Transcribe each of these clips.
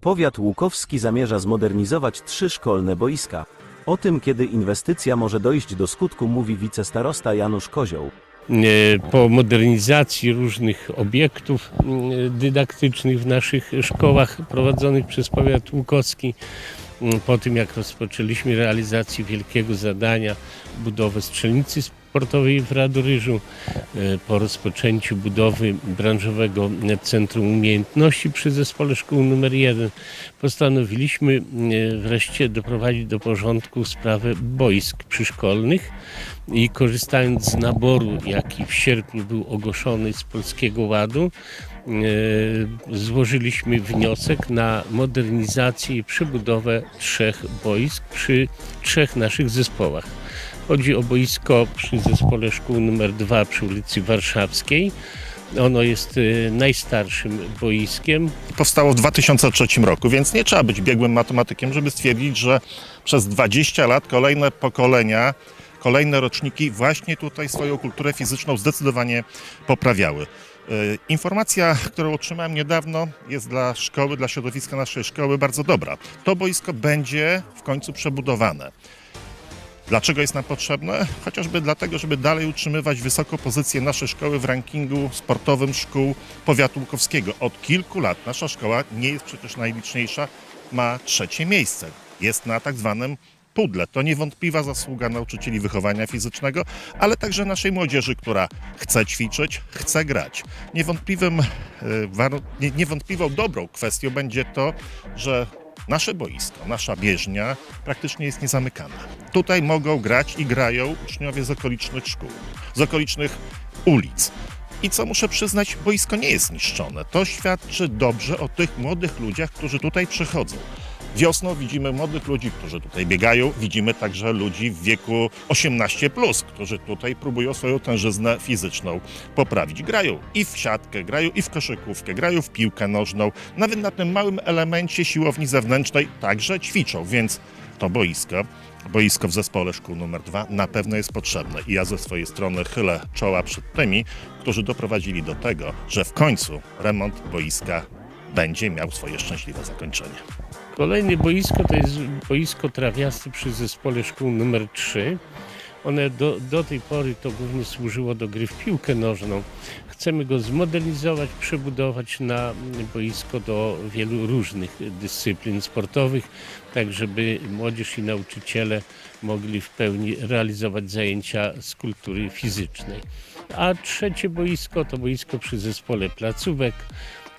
Powiat łukowski zamierza zmodernizować trzy szkolne boiska. O tym, kiedy inwestycja może dojść do skutku, mówi wicestarosta Janusz Kozioł. po modernizacji różnych obiektów mm, dydaktycznych w naszych szkołach prowadzonych przez powiat łukowski, po tym jak rozpoczęliśmy realizację wielkiego zadania budowę strzelnicy sportowej w Radoryżu, e, po rozpoczęciu budowy branżowego Centrum Umiejętności przy Zespole Szkół nr 1 postanowiliśmy e, wreszcie doprowadzić do porządku sprawę boisk przyszkolnych i korzystając z naboru, jaki w sierpniu był ogłoszony z Polskiego Ładu, złożyliśmy wniosek na modernizację i przebudowę trzech boisk przy trzech naszych zespołach. Chodzi o boisko przy zespole szkół nr 2 przy ulicy Warszawskiej. Ono jest e, najstarszym boiskiem. powstało w 2003 roku, więc nie trzeba być biegłym matematykiem, żeby stwierdzić, że przez 20 lat kolejne pokolenia, kolejne roczniki właśnie tutaj swoją kulturę fizyczną zdecydowanie poprawiały. Yy, Informacja, którą otrzymałem niedawno, jest dla szkoły, dla środowiska naszej szkoły bardzo dobra. To boisko będzie w końcu przebudowane. Dlaczego jest nam potrzebne? Chociażby dlatego, żeby dalej utrzymywać wysoką pozycję naszej szkoły w rankingu sportowym szkół powiatu łukowskiego. Od kilku lat nasza szkoła nie jest przecież najliczniejsza, ma trzecie miejsce. Jest na tak zwanym pudle. To niewątpliwa zasługa nauczycieli wychowania fizycznego, ale także naszej młodzieży, która chce ćwiczyć, chce grać. Niewątpliwym, e, niewątpliwą dobrą kwestią będzie to, że nasze boisko, nasza bieżnia praktycznie jest niezamykana. Tutaj mogą grać i grają uczniowie z okolicznych szkół, z okolicznych ulic. I co muszę przyznać, boisko nie jest niszczone. To świadczy dobrze o tych młodych ludziach, którzy tutaj przychodzą. Wiosną widzimy młodych ludzi, którzy tutaj biegają. Widzimy także ludzi w wieku 18+, którzy tutaj próbują swoją tężyznę fizyczną poprawić. Grają i w siatkę, grają i w koszykówkę, grają w piłkę nożną. Nawet na tym małym elemencie siłowni zewnętrznej także ćwiczą, więc to boisko, boisko w zespole szkół numer 2 na pewno jest potrzebne. I ja ze swojej strony chylę czoła przed tymi, którzy doprowadzili do tego, że w końcu remont boiska będzie miał swoje szczęśliwe zakończenie. Kolejne boisko to jest boisko trawiaste przy zespole szkół numer 3. One do, do tej pory to głównie służyło do gry w piłkę nożną. Chcemy go zmodernizować, przebudować na boisko do wielu różnych dyscyplin sportowych, tak żeby młodzież i nauczyciele mogli w pełni realizować zajęcia z kultury fizycznej. A trzecie boisko to boisko przy zespole placówek.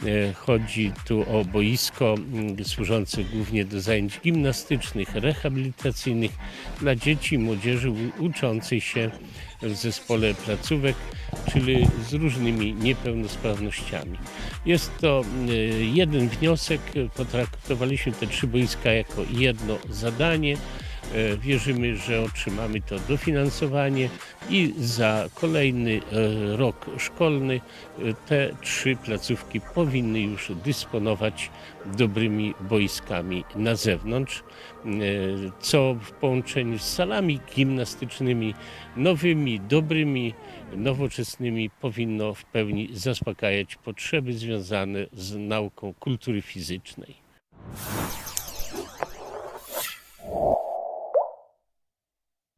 E, Chodzi tu o boisko mm, służące głównie do zajęć gimnastycznych, rehabilitacyjnych dla dzieci i młodzieży uczącej się w zespole placówek, czyli z różnymi niepełnosprawnościami. Jest to e, jeden wniosek, potraktowaliśmy te trzy boiska jako jedno zadanie. E, Wierzymy, że otrzymamy to dofinansowanie i za kolejny e, rok szkolny e, te trzy placówki powinny już dysponować dobrymi boiskami na zewnątrz, co w połączeniu z salami gimnastycznymi nowymi, dobrymi, nowoczesnymi powinno w pełni zaspokajać potrzeby związane z nauką kultury fizycznej.